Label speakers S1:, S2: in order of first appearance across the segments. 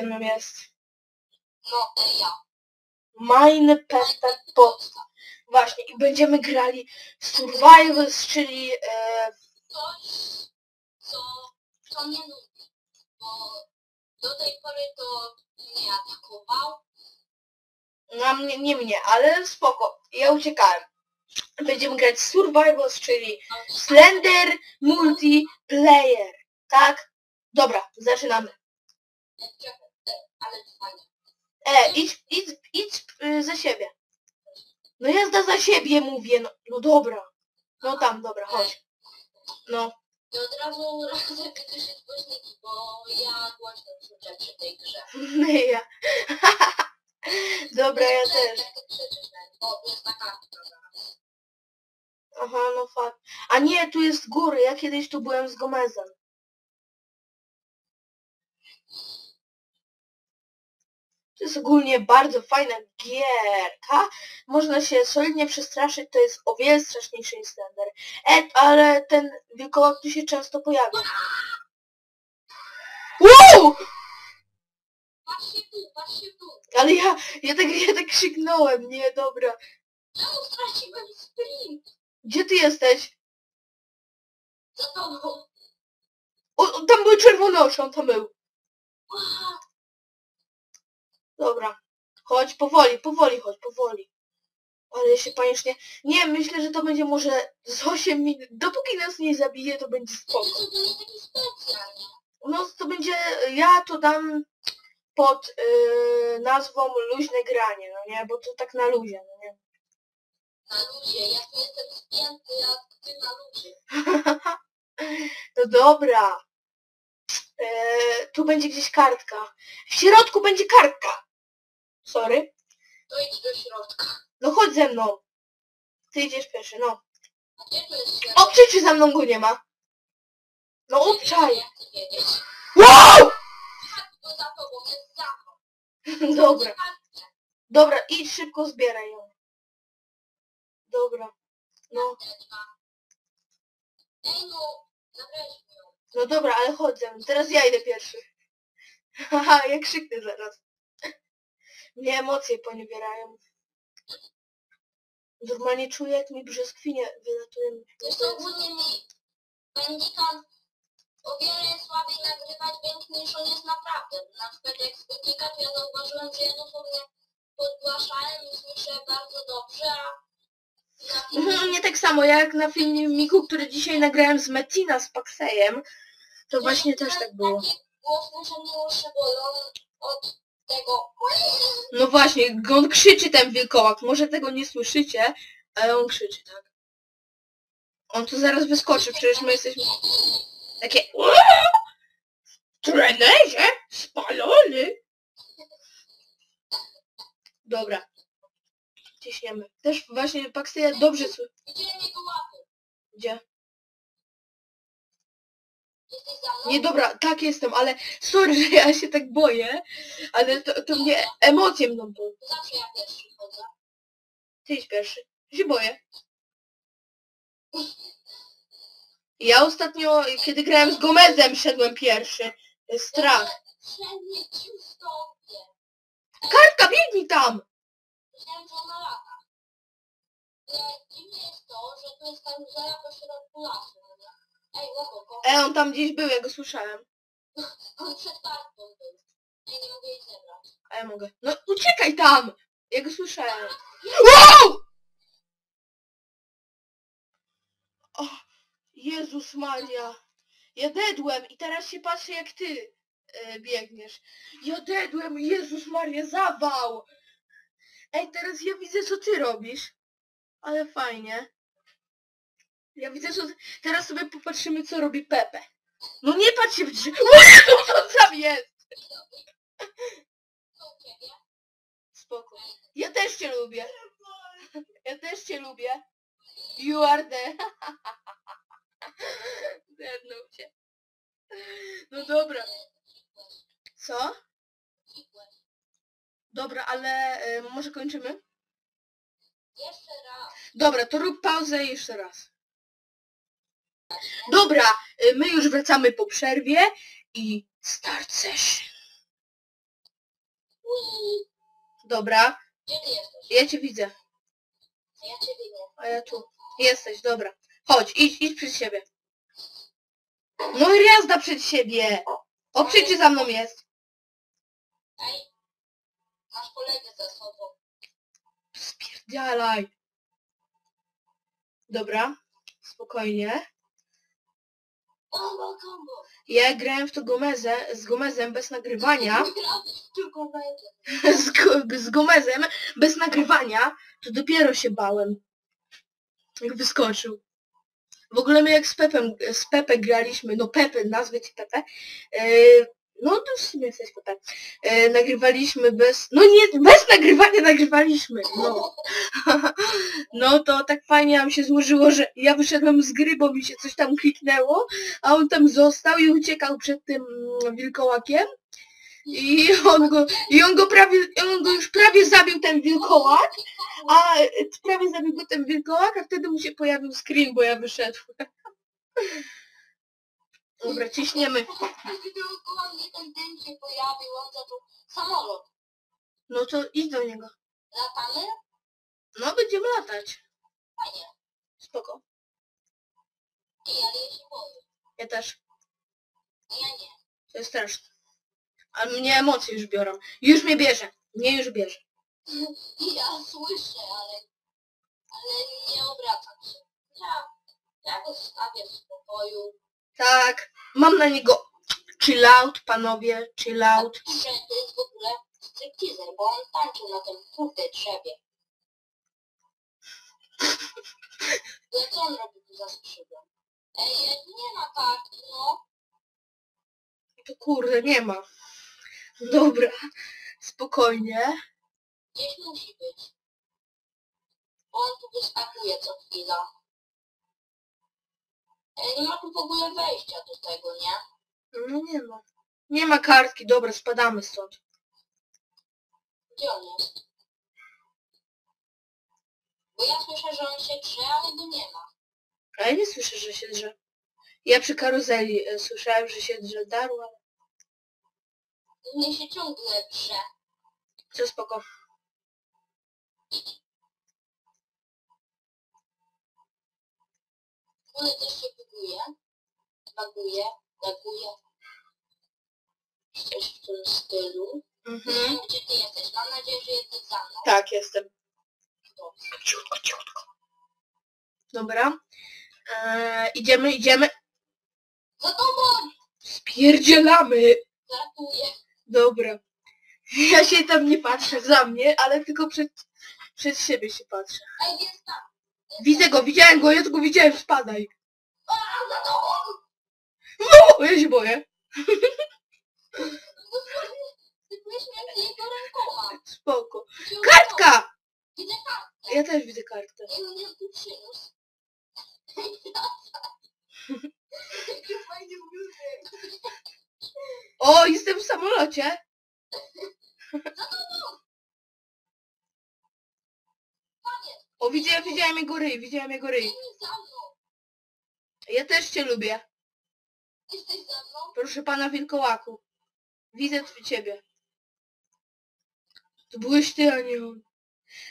S1: ze mną jest
S2: No, e, ja.
S1: Mine Peta Posta. Właśnie, i będziemy grali w Survivors, czyli e,
S2: Coś, co, co mnie nudzi. Bo do tej pory to mnie atakował.
S1: na mnie, nie mnie, ale spoko, ja uciekałem. Będziemy grać w Survivors, czyli Slender Multiplayer, tak? Dobra, zaczynamy.
S2: e, czekaj, e, Ale fajnie.
S1: Idź, idź, idź y, za siebie. No jazda za siebie mówię, no, no dobra. No tam, dobra, chodź. No,
S2: I od razu głośniki, bo ja głośno krzyczę przy tej grze.
S1: ja. Dobra, ja
S2: Krzyczę,
S1: też.
S2: jak krzyczysz nawet. O, jest ta kartka zaraz.
S1: Aha, no fakt. A nie, tu jest góry, ja kiedyś tu byłem z Gomezem. To jest ogólnie bardzo fajna gierka. Można się solidnie przestraszyć, to jest o wiele straszniejszy niż Slender. E, ale ten wilkołak tu się często pojawia. Wow!
S2: Patrzcie tu, patrzcie tu.
S1: Ale ja, ja tak, ja tak krzyknąłem, nie, dobra.
S2: Czemu straciłem sprint?
S1: Gdzie ty jesteś?
S2: Za tobą.
S1: O, o, tam były czerwone oczy, on tam był. Dobra. Chodź, powoli, powoli, chodź, powoli. Ale się panicznie... Nie, myślę, że to będzie może z 8 minut. Dopóki nas nie zabije, to będzie spoko. No to będzie... Ja to dam pod yy, nazwą luźne granie, no nie? Bo to tak na luzie, no nie?
S2: Na luzie, ja tu jestem spięty, a ty na luzie.
S1: No dobra. E, tu będzie gdzieś kartka. W środku będzie kartka. Sorry.
S2: To idź do środka.
S1: No chodź ze mną. Ty idziesz pierwszy, no.
S2: A gdzie tu jest środek?
S1: Obczaj, czy za mną go nie ma. No obczaj.
S2: Jak ty wiedzieć?
S1: Wow!
S2: To za tobą jest zamok.
S1: Dobra,
S2: Kartkę.
S1: dobra, idź szybko zbieraj ją. Dobra. No.
S2: Ej no, zabierz mi ją.
S1: no dobra, ale chodź ze mną. Teraz ja idę pierwszy. Haha, jak krzyknę zaraz. Mnie emocje poniebierają. Normalnie czuję, jak mi brzoskwinie wylatują.
S2: Wiesz co, ogólnie mi Bandikan o wiele słabiej nagrywać dźwięk niż on jest naprawdę. Na przykład jak spotykam, to ja zauważyłem, że ja dosłownie podgłaszałem i słyszę bardzo dobrze, a
S1: Mhm, Nie tak samo jak na filmiku, który dzisiaj nagrałem z Metina z Paxejem. To właśnie też tak było.
S2: Takie głośne, że mnie uszy bolą od tego.
S1: No właśnie, on krzyczy ten wilkołak. Może tego nie słyszycie, ale on krzyczy, tak? On tu zaraz wyskoczy, przecież my jesteśmy takie... Trenerze, spalony! Dobra. Ciśniemy. Też właśnie Paxeja dobrze słyszy. Gdzie? Nie, dobra, tak jestem, ale sorry, że ja się tak boję, ale to, to mnie emocje mną bo
S2: To zawsze ja pierwszy chodzę.
S1: Ty idź pierwszy. Ja się boję. Ja ostatnio, kiedy grałem z Gomezem, szedłem pierwszy. Strach. Kartka, biegnij tam!
S2: Myślałem, że ona lata. Ale dziwne jest to, że tu jest karuzela po środku lasu. Ej, łoboko,
S1: E, on tam gdzieś był, ja go słyszałem.
S2: on przed kartą był. Ej, nie mogę jej zebrać.
S1: A ja mogę. No uciekaj tam! Ja go słyszałem. Wow! Jezus Maria. Ja dedłem i teraz się patrzę jak ty e, biegniesz. Ja Jezus Maria, zawał! Ej, teraz ja widzę co ty robisz. Ale fajnie. Ja widzę co... Teraz sobie popatrzymy co robi Pepe. No nie patrz się w drzwi. O Jezu, co tam jest? Spoko. Ja też cię lubię. Ja też cię lubię. You are the... Zednął cię. No dobra. Co? Dobra, ale y, może kończymy?
S2: Jeszcze raz.
S1: Dobra, to rób pauzę jeszcze raz. Dobra, y, my już wracamy po przerwie i start session. Dobra,
S2: gdzie ty jesteś?
S1: ja cię widzę.
S2: Ja ciebie nie.
S1: A ja tu. Jesteś, dobra. Chodź, idź, idź przed siebie. No i jazda przed siebie. O, przyjdzie za mną jest.
S2: Ej, masz kolegę ze sobą.
S1: Dobra, spokojnie.
S2: Combo, combo.
S1: Ja grałem w to Gomezę, z Gomezem bez nagrywania.
S2: Tylko
S1: z, Go- z Gomezem bez nagrywania, to dopiero się bałem. Jak wyskoczył. W ogóle my jak z Pepem, z Pepe graliśmy, no Pepe, nazwę ci Pepe, e, no to w sumie jesteś Pepe, e, nagrywaliśmy bez, no nie, bez nagrywania nagrywaliśmy, no. no to tak fajnie nam się złożyło, że ja wyszedłem z gry, bo mi się coś tam kliknęło, a on tam został i uciekał przed tym wilkołakiem. I on go, i on go prawie, on go już prawie zabił ten wilkołak, a prawie zabił go ten wilkołak, a wtedy mu się pojawił screen, bo ja wyszedłem. Dobra, ciśniemy.
S2: Dookoła mnie ten dym się pojawił, on zaczął samolot.
S1: No to idź do niego.
S2: Latamy?
S1: No będziemy latać.
S2: Fajnie.
S1: Spoko.
S2: Ej, ale ja się boję.
S1: Ja też.
S2: A ja nie.
S1: To jest straszne. A mnie emocje już biorą. Już mnie bierze. Mnie już bierze.
S2: Ja słyszę, ale... Ale nie obracam się. Ja... Ja go zostawię w spokoju.
S1: Tak. Mam na niego chill out, panowie. Chill out.
S2: Że to jest w ogóle stripteaser, bo on tańczył na tym kurde drzewie. To co on robi tu za skrzydłem? Ej, nie ma kartki, no.
S1: To kurde, nie ma. Dobra. Spokojnie.
S2: Gdzieś musi być. Bo on tu wyskakuje co chwila. Nie ma tu w ogóle wejścia do tego, nie?
S1: No nie ma. Nie ma kartki. Dobra, spadamy stąd.
S2: Gdzie on jest? Bo ja słyszę, że on się drze, ale go nie ma.
S1: A ja nie słyszę, że się drze. Ja przy karuzeli e, słyszałem, że się drze darła.
S2: Mnie się ciągle drze.
S1: Co spoko.
S2: One też się buguje. Baguje, baguje. Coś w tym stylu.
S1: Mhm.
S2: gdzie ty jesteś. Mam nadzieję, że jesteś za mną.
S1: Tak, jestem.
S2: Dobrze.
S1: Ciutko, ciutko. Dobra. Eee, idziemy, idziemy.
S2: Za tobą!
S1: Spierdzielamy.
S2: Żartuję.
S1: Dobra. Ja się tam nie patrzę za mnie, ale tylko przed, przed siebie się patrzę.
S2: Ej, jest tam.
S1: Widzę go, widziałem go, ja tylko widziałem, spadaj.
S2: A, za tobą!
S1: No, ja się boję.
S2: Rękoma.
S1: Spoko. Kartka!
S2: Widzę kartkę.
S1: Ja też widzę kartę.
S2: Ej, on ją tu.
S1: O, jestem w samolocie.
S2: Panie,
S1: O, widziałem, widziałem jego ryj, widziałem jego ryj. Ja też cię lubię. Proszę pana wilkołaku. Widzę ciebie. To byłeś ty, a nie on.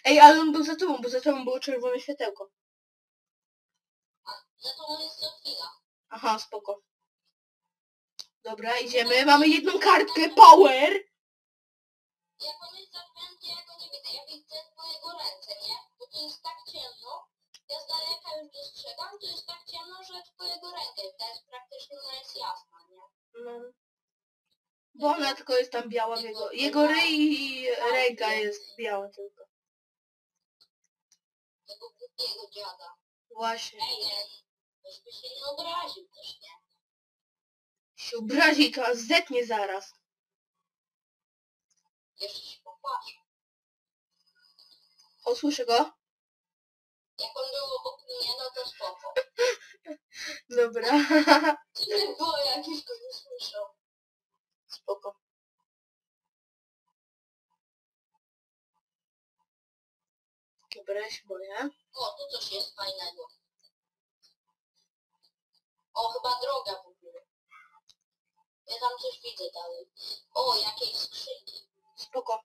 S1: Ej, ale on był za tobą, bo za tobą było czerwone światełko.
S2: Za tobą jest chwila.
S1: Aha, spoko. Dobra, idziemy. Mamy jedną kartkę. Power!
S2: Jak on. Ja widzę twojego ręce, nie? Bo to jest tak ciemno. Ja z daleka już dostrzegam, to jest tak ciemno, że twojego rękę widać. Praktycznie ona jest jasna, nie?
S1: No. Bo ona tylko jest tam biała w jego... Jego ryj i ręka jest biała tylko.
S2: Tego głupiego dziada.
S1: Właśnie.
S2: Ej, nie. Ktoś by się nie obraził też, nie?
S1: Się obrazi to, zetnie zaraz.
S2: Jeszcze się popłacze.
S1: O, słyszę go?
S2: Jak on był obok mnie, no to spoko.
S1: Dobra.
S2: Nie było jakieś go nie słyszał.
S1: Spoko. Dobra, ja się boję.
S2: O, tu coś jest fajnego. O, chyba droga w ogóle. Ja tam coś widzę dalej. O, jakieś skrzynki.
S1: Spoko.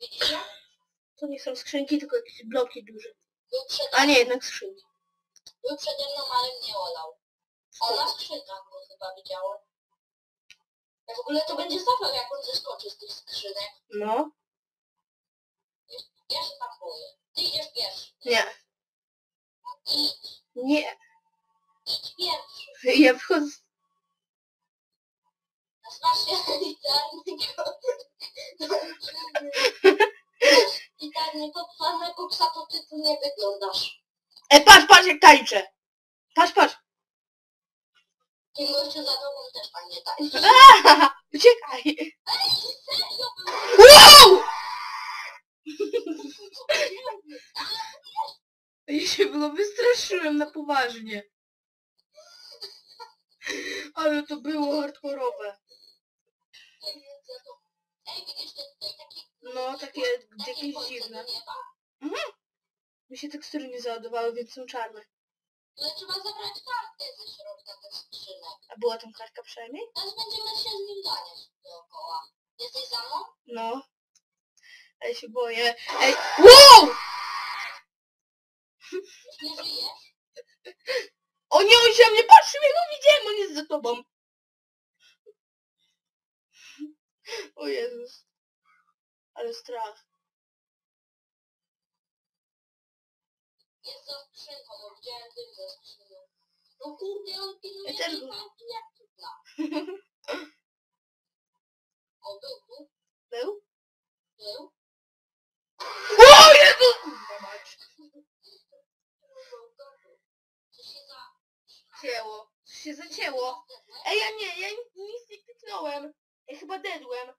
S2: Widzicie?
S1: To nie są skrzynki, tylko jakieś bloki duże.
S2: Był przede,
S1: A nie, jednak skrzynki.
S2: był przede mną, ale mnie olał. O, na skrzynkach go chyba widziało. Ja w ogóle to będzie zabaw, jak on zeskoczy z tych skrzynek.
S1: No.
S2: Ja się tam boję. Ty idziesz pierwszy.
S1: Nie.
S2: Idź,
S1: Nie.
S2: idź pierwszy.
S1: Ja wchodzę...
S2: Nazywasz się elitarnego. Elitarnego pana koksa, to ty tu nie wyglądasz.
S1: E, patrz, patrz jak tańczę. Patrz, patrz.
S2: Tym gościu za tobą też pan nie tańczy.
S1: Ahaha, Uciekaj.
S2: Serio,
S1: Wow! Ja się było wystraszyłem na poważnie. Ale to było hardkorowe.
S2: Ej, widzisz, to.
S1: No, takie
S2: takie
S1: jakieś dziwne.
S2: nieba.
S1: Mi się tekstury nie załadowały, więc są czarne.
S2: Ale trzeba zabrać kartę ze środka tych skrzynek.
S1: A była tam kartka przynajmniej?
S2: Teraz będziemy się z nim ganiać dookoła. Jesteś za mną?
S1: No. Ja się boję. Ej, wow!
S2: Nie żyjesz?
S1: O nie, on się na mnie patrzy, ja go widziałem, on jest za tobą. O Jezus. Ale strach.
S2: Jest za skrzynką, bo widziałem dym za skrzynią. No kurde, on pilnuje
S1: Ja też
S2: tej
S1: go-
S2: karty jak cudna. O, był tu,
S1: Był?
S2: był.
S1: O Jezus! Kurwa mać.
S2: Co się za...
S1: Cięło. Coś się zacięło. Ej, ja nie, ja nic nie kliknąłem. Ja chyba dedłem.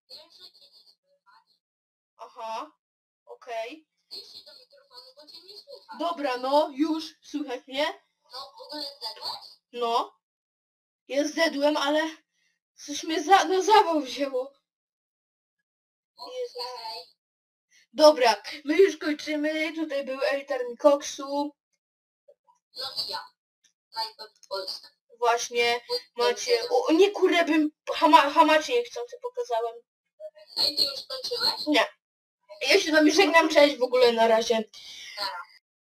S1: Aha. Okej.
S2: Jeśli do mikrofonu, bo cię nie słychać.
S1: Dobra, no, już. Słychać mnie?
S2: No, w ogóle zdadłeś?
S1: No. Ja zdedłem, ale coś mnie za, na zawał wzięło.
S2: Okej.
S1: Dobra, my już kończymy. Tutaj był elitarny koksu.
S2: No i ja. Najpierw Polska.
S1: Właśnie macie... O, nie kurde, bym hama, hamacie niechcący pokazałem.
S2: Ej, ty już skończyłeś?
S1: Ja się z wami żegnam, cześć w ogóle na razie.